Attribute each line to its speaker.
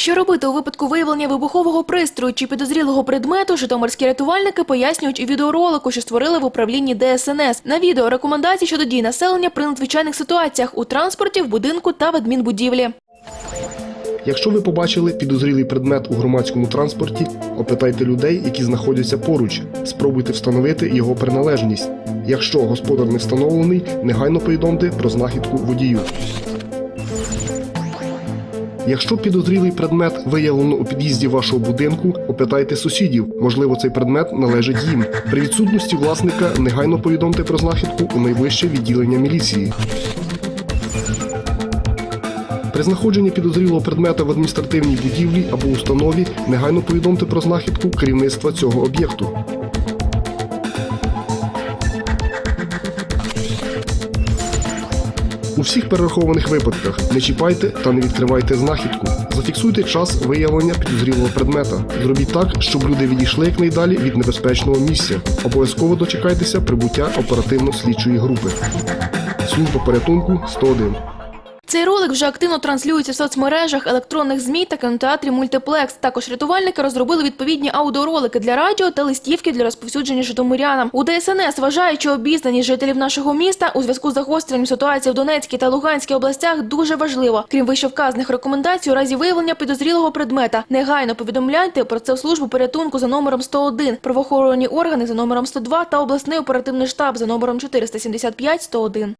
Speaker 1: Що робити у випадку виявлення вибухового пристрою чи підозрілого предмету, житомирські рятувальники пояснюють у відеоролику, що створили в управлінні ДСНС. На відео рекомендації щодо дій населення при надзвичайних ситуаціях у транспорті, в будинку та в адмінбудівлі.
Speaker 2: Якщо ви побачили підозрілий предмет у громадському транспорті, опитайте людей, які знаходяться поруч. Спробуйте встановити його приналежність. Якщо господар не встановлений, негайно повідомте про знахідку водію. Якщо підозрілий предмет виявлено у під'їзді вашого будинку, опитайте сусідів. Можливо, цей предмет належить їм. При відсутності власника негайно повідомте про знахідку у найближче відділення міліції. При знаходженні підозрілого предмета в адміністративній будівлі або установі негайно повідомте про знахідку керівництва цього об'єкту. У всіх перерахованих випадках не чіпайте та не відкривайте знахідку. Зафіксуйте час виявлення підозрілого предмета. Зробіть так, щоб люди відійшли якнайдалі від небезпечного місця. Обов'язково дочекайтеся прибуття оперативно-слідчої групи. Служба порятунку 101.
Speaker 1: Цей ролик вже активно транслюється в соцмережах, електронних змі та кінотеатрі Мультиплекс. Також рятувальники розробили відповідні аудіоролики для радіо та листівки для розповсюдження житомирянам. У ДСНС вважають, що обізнаність жителів нашого міста у зв'язку з загостренням ситуації в Донецькій та Луганській областях дуже важливо. Крім вищевказаних рекомендацій, у разі виявлення підозрілого предмета негайно повідомляйте про це в службу порятунку за номером 101, правоохоронні органи за номером 102 та обласний оперативний штаб за номером 475 101.